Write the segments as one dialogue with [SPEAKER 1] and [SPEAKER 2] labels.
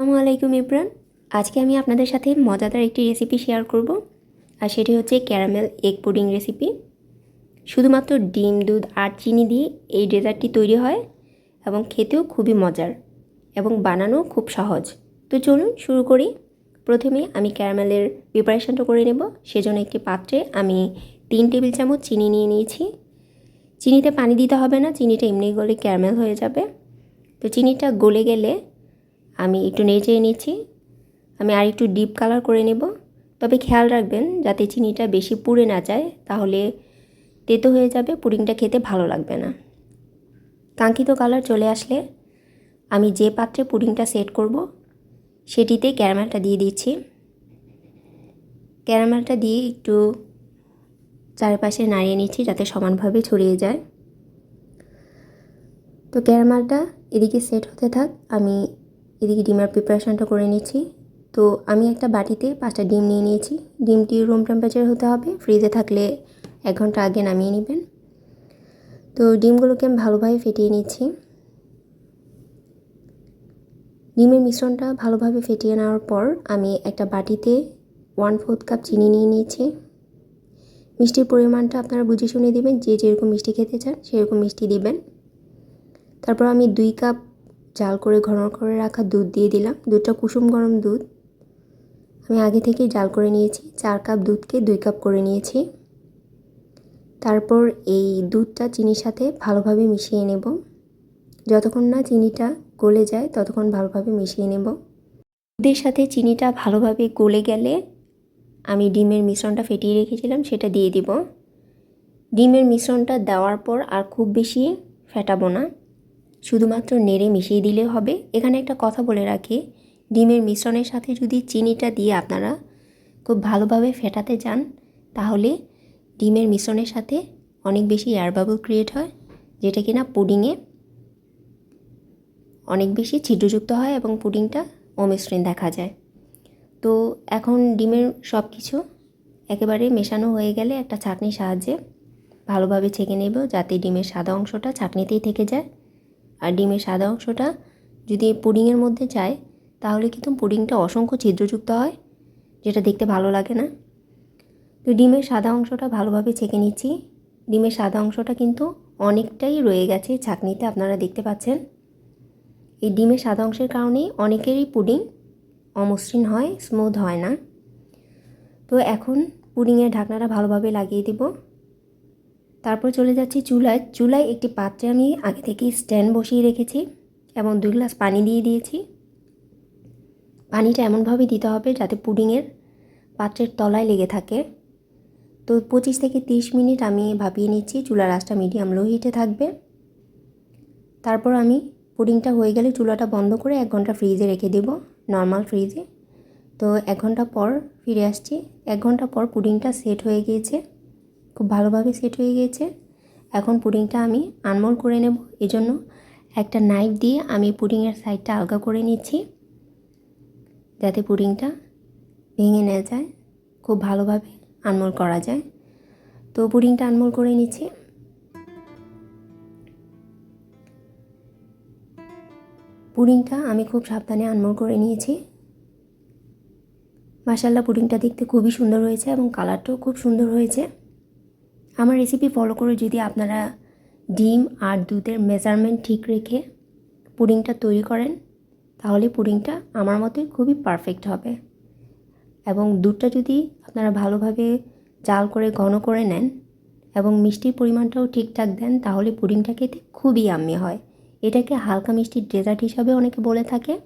[SPEAKER 1] আসসালামু আলাইকুম ইব্রান আজকে আমি আপনাদের সাথে মজাদার একটি রেসিপি শেয়ার করব, আর সেটি হচ্ছে ক্যারামেল এগ পুডিং রেসিপি শুধুমাত্র ডিম, দুধ আর চিনি দিয়ে এই ডেজার্টটি তৈরি হয় এবং খেতেও খুবই মজার এবং বানানো খুব সহজ। তো চলুন শুরু করি। প্রথমে আমি ক্যারামেলের প্রিপারেশনটা করে নেব। সেজন্য একটি পাত্রে আমি তিন টেবিল চামচ চিনি নিয়ে নিয়েছি। চিনিতে পানি দিতে হবে না, চিনিটা এমনি গলে ক্যারামেল হয়ে যাবে। তো চিনিটা গলে গেলে আমি একটু নেড়ে নিচ্ছি। আমি আর একটু ডিপ কালার করে নেব। তবে খেয়াল রাখবেন, যাতে চিনিটা বেশি পুড়ে না যায়, তাহলে তেতো হয়ে যাবে, পুডিংটা খেতে ভালো লাগবে না। কাঙ্ক্ষিত কালার চলে আসলে আমি যে পাত্রে পুডিংটা সেট করব, সেটিতে ক্যারামেলটা দিয়ে দিচ্ছি। ক্যারামেলটা দিয়ে একটু চারপাশে নাড়িয়ে নিচ্ছি, যাতে সমানভাবে ছড়িয়ে যায়। তো ক্যারামেলটা এদিকে সেট হতে থাক। আমি এদিকে ডিমের প্রিপারেশানটা করে নিচ্ছি। তো আমি একটা বাটিতে পাঁচটা ডিম নিয়ে নিয়েছি। ডিমটি রুম টেম্পারেচার হতে হবে। ফ্রিজে থাকলে এক ঘণ্টা আগে নামিয়ে নেবেন। তো ডিমগুলোকে আমি ভালোভাবে ফেটিয়ে নিচ্ছি। ডিমের মিশ্রণটা ভালোভাবে ফেটিয়ে নেওয়ার পর আমি একটা বাটিতে ওয়ান ফোর্থ কাপ চিনি নিয়ে নিয়েছি। মিষ্টির পরিমাণটা আপনারা বুঝে শুনে দেবেন। যে যেরকম মিষ্টি খেতে চান, সেরকম মিষ্টি দিবেন। তারপর আমি দুই কাপ জাল করে ঘন করে রাখা দুধ দিয়ে দিলাম। দুধটা কুসুম গরম দুধ। আমি আগে থেকেই জাল করে নিয়েছি। চার কাপ দুধকে দুই কাপ করে নিয়েছি। তারপর এই দুধটা চিনির সাথে ভালোভাবে মিশিয়ে নেব। যতক্ষণ না চিনিটা গলে যায়, ততক্ষণ ভালোভাবে মিশিয়ে নেব। দুধের সাথে চিনিটা ভালোভাবে গলে গেলে আমি ডিমের মিশ্রণটা ফেটিয়ে রেখেছিলাম, সেটা দিয়ে দিব। ডিমের মিশ্রণটা দেওয়ার পর আর খুব বেশি ফেটাবো না। শুধুমাত্র নেড়ে মিশিয়ে দিলে হবে। এখানে একটা কথা বলে রাখি, ডিমের মিশ্রণের সাথে যদি চিনিটা দিয়ে আপনারা খুব ভালোভাবে ফেটাতে যান তাহলে ডিমের মিশ্রণের সাথে অনেক বেশি এয়ার বাবল ক্রিয়েট হয়, যেটা কিনা পুডিংয়ে অনেক বেশি ছিদ্রযুক্ত হয় এবং পুডিংটা অমসৃণ দেখা যায়। তো এখন ডিমের সব কিছু একেবারে মেশানো হয়ে গেলে একটা ছাঁকনির সাহায্যে ভালোভাবে ছেঁকে নেব, যাতে ডিমের সাদা অংশটা ছাঁকনিতেই থেকে যায়। আর ডিমের সাদা অংশটা যদি পুডিংয়ের মধ্যে যায়, তাহলে কিন্তু পুডিংটা অসংখ্য ছিদ্রযুক্ত হয়, যেটা দেখতে ভালো লাগে না। তো ডিমের সাদা অংশটা ভালোভাবে ছেঁকে নিচ্ছি। ডিমের সাদা অংশটা কিন্তু অনেকটাই রয়ে গেছে ছাঁকনিতে, আপনারা দেখতে পাচ্ছেন। এই ডিমের সাদা অংশের কারণেই অনেকেরই পুডিং অমসৃণ হয়, স্মুথ হয় না। তো এখন পুডিংয়ের ঢাকনাটা ভালোভাবে লাগিয়ে দেবো। তারপর চলে যাচ্ছি চুলায়। চুলায় একটি পাত্রে আমি আগে থেকেই স্ট্যান্ড বসিয়ে রেখেছি এবং দুই গ্লাস পানি দিয়ে দিয়েছি। পানিটা এমনভাবে দিতে হবে যাতে পুডিংয়ের পাত্রের তলায় লেগে থাকে। তো পঁচিশ থেকে তিরিশ মিনিট আমি ভাপিয়ে নিচ্ছি, চুলার আঁচটা মিডিয়াম লো হিটে থাকবে। তারপর আমি পুডিংটা হয়ে গেলে চুলাটা বন্ধ করে এক ঘণ্টা ফ্রিজে রেখে দেব, নর্মাল ফ্রিজে। তো এক ঘণ্টা পর ফিরে আসছি। এক ঘণ্টা পর পুডিংটা সেট হয়ে গিয়েছে। খুব ভালোভাবে সেট হয়ে গিয়েছে। এখন পুডিংটা আমি আনমোল করে নেব। এজন্য একটা নাইফ দিয়ে আমি পুডিংয়ের সাইডটা আলগা করে নিচ্ছি। যাতে পুডিংটা ভেঙে নেওয়া যায়, খুব ভালোভাবে আনমোল করা যায়। তো পুডিংটা আনমোল করে নিচ্ছি। পুডিংটা আমি খুব সাবধানে আনমোল করে নিয়েছি। মাসাল্লা পুডিংটা দেখতে খুবই সুন্দর হয়েছে এবং কালারটাও খুব সুন্দর হয়েছে। আমার রেসিপি ফলো করে যদি আপনারা ডিম আর দুধের মেজারমেন্ট ঠিক রেখে পুডিংটা তৈরি করেন, তাহলে পুডিংটা আমার মতে খুবই পারফেক্ট হবে। এবং দুধটা যদি আপনারা ভালোভাবে জাল করে ঘন করে নেন এবং মিষ্টির পরিমাণটাও ঠিকঠাক দেন, তাহলে পুডিংটা খেতে খুবই আম্মি হয়। এটাকে হালকা মিষ্টির ডেজার্ট হিসাবে অনেকে বলে থাকে।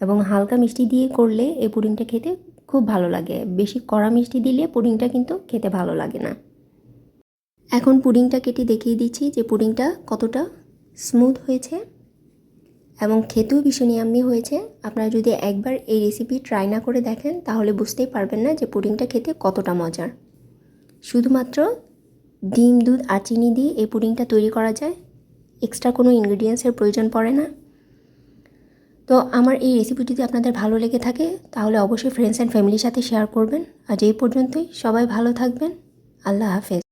[SPEAKER 1] এবং হালকা মিষ্টি দিয়ে করলে এই পুডিংটা খেতে খুব ভালো লাগে। বেশি কড়া মিষ্টি দিলে পুডিংটা কিন্তু খেতে ভালো লাগে না। এখন পুডিংটা কেটে দেখিয়ে দিচ্ছি যে পুডিংটা কতটা স্মুথ হয়েছে এবং খেতেও ভীষণ ইয়াম্মি হয়েছে। আপনারা যদি একবার এই রেসিপি ট্রাই না করে দেখেন, তাহলে বুঝতেই পারবেন না যে পুডিংটা খেতে কতটা মজার। শুধুমাত্র ডিম, দুধ আর চিনি দিয়ে এই পুডিংটা তৈরি করা যায়। এক্সট্রা কোনো ইনগ্রিডিয়েন্টসের প্রয়োজন পড়ে না। তো আমার এই রেসিপি যদি আপনাদের ভালো লেগে থাকে, তাহলে অবশ্যই ফ্রেন্ডস অ্যান্ড ফ্যামিলির সাথে শেয়ার করবেন। আজ এই পর্যন্তই। সবাই ভালো থাকবেন। আল্লাহ হাফেজ।